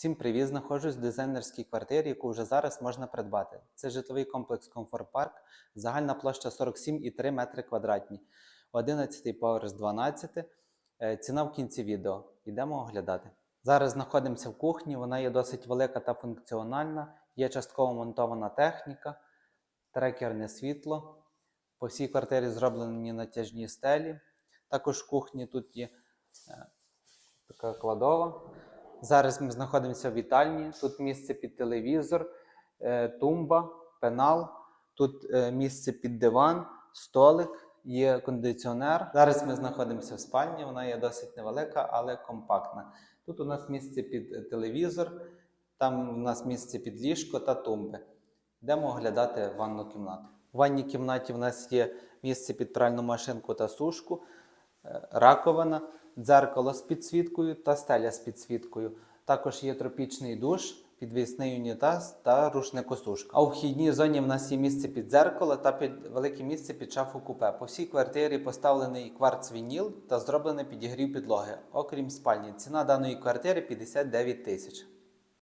Всім привіт! Знаходжусь в дизайнерській квартирі, яку вже зараз можна придбати. Це житловий комплекс Комфорт Парк, загальна площа 47,3 метри квадратні, 11 поверх з 12. Е, Ціна в кінці відео. Йдемо оглядати. Зараз знаходимося в кухні, вона є досить велика та функціональна, є частково монтована техніка, трекерне світло. По всій квартирі зроблені натяжні стелі. Також в кухні тут є е, така кладова. Зараз ми знаходимося в вітальні. Тут місце під телевізор, е, тумба, пенал. Тут е, місце під диван, столик, є кондиціонер. Зараз ми знаходимося в спальні. Вона є досить невелика, але компактна. Тут у нас місце під е, телевізор, там у нас місце під ліжко та тумби. Йдемо оглядати ванну кімнату. У ванній кімнаті в нас є місце під пральну машинку та сушку, раковина, дзеркало з підсвіткою та стеля з підсвіткою. Також є тропічний душ, підвісний унітаз та рушникосушка. А у вхідній зоні в нас є місце під дзеркало та під велике місце під шафу купе. По всій квартирі поставлений кварц вініл та зроблений підігрів підлоги, окрім спальні. Ціна даної квартири 59 тисяч.